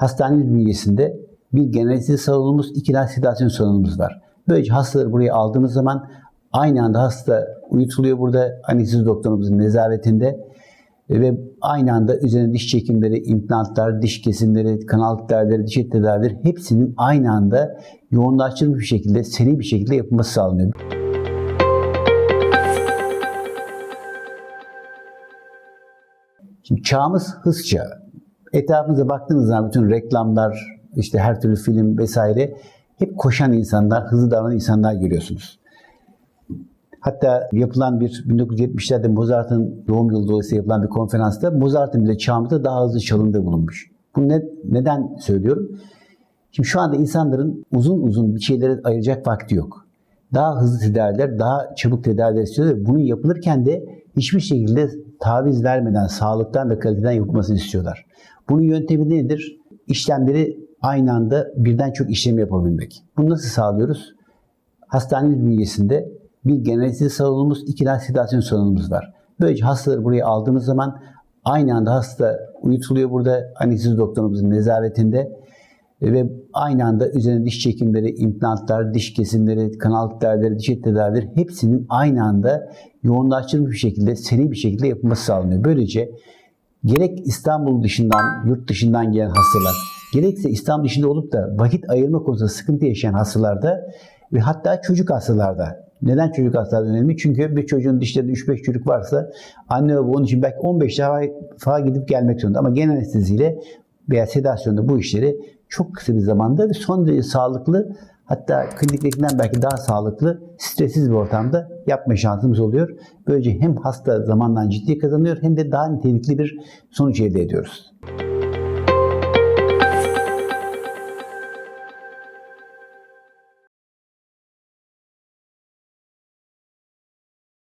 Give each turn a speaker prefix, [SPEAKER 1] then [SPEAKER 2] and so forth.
[SPEAKER 1] Hastanemiz bünyesinde bir anestezi salonumuz, iki tane sedasyon salonumuz var. Böylece hastaları buraya aldığımız zaman aynı anda hasta uyutuluyor burada anestezi doktorumuzun nezaretinde ve aynı anda üzerine diş çekimleri, implantlar, diş kesimleri, kanal tedavileri, diş eti tedavileri hepsinin aynı anda yoğunlaştırılmış bir şekilde, seri bir şekilde yapılması sağlanıyor. Şimdi çağımız hız çağı. Etrafınıza baktığınız zaman bütün reklamlar, işte her türlü film vesaire hep koşan insanlar, hızlı davranan insanlar görüyorsunuz. Hatta yapılan bir 1970'lerde Mozart'ın doğum yılı dolayısıyla yapılan bir konferansta Mozart'ın bile çağımızda daha hızlı çalındığı bulunmuş. Bunu ne, neden söylüyorum? Şimdi şu anda insanların uzun uzun bir şeylere ayıracak vakti yok. Daha hızlı tedaviler, daha çabuk tedaviler istiyorlar bunun yapılırken de hiçbir şekilde taviz vermeden, sağlıktan ve kaliteden yapılmasını istiyorlar. Bunun yöntemi nedir? İşlemleri aynı anda birden çok işlem yapabilmek. Bunu nasıl sağlıyoruz? Hastanemiz bünyesinde bir anestezi salonumuz, iki tane sedasyon salonumuz var. Böylece hastaları buraya aldığımız zaman aynı anda hasta uyutuluyor burada anestezi doktorumuzun nezaretinde ve aynı anda üzerine diş çekimleri, implantlar, diş kesimleri, kanal tedavileri, diş eti tedavileri hepsinin aynı anda yoğunlaştırılmış bir şekilde, seri bir şekilde yapılması sağlanıyor. Böylece gerek İstanbul dışından, yurt dışından gelen hastalar, gerekse İstanbul dışında olup da vakit ayırma konusunda sıkıntı yaşayan hastalarda ve hatta çocuk hastalarda neden çocuk hastalığı önemli? Çünkü bir çocuğun dişlerinde 3-5 çocuk varsa anne baba onun için belki 15 defa gidip gelmek zorunda. Ama genel anesteziyle veya sedasyonda bu işleri çok kısa bir zamanda ve son derece sağlıklı hatta kliniktekinden belki daha sağlıklı, stressiz bir ortamda yapma şansımız oluyor. Böylece hem hasta zamandan ciddi kazanıyor hem de daha nitelikli bir sonuç elde ediyoruz.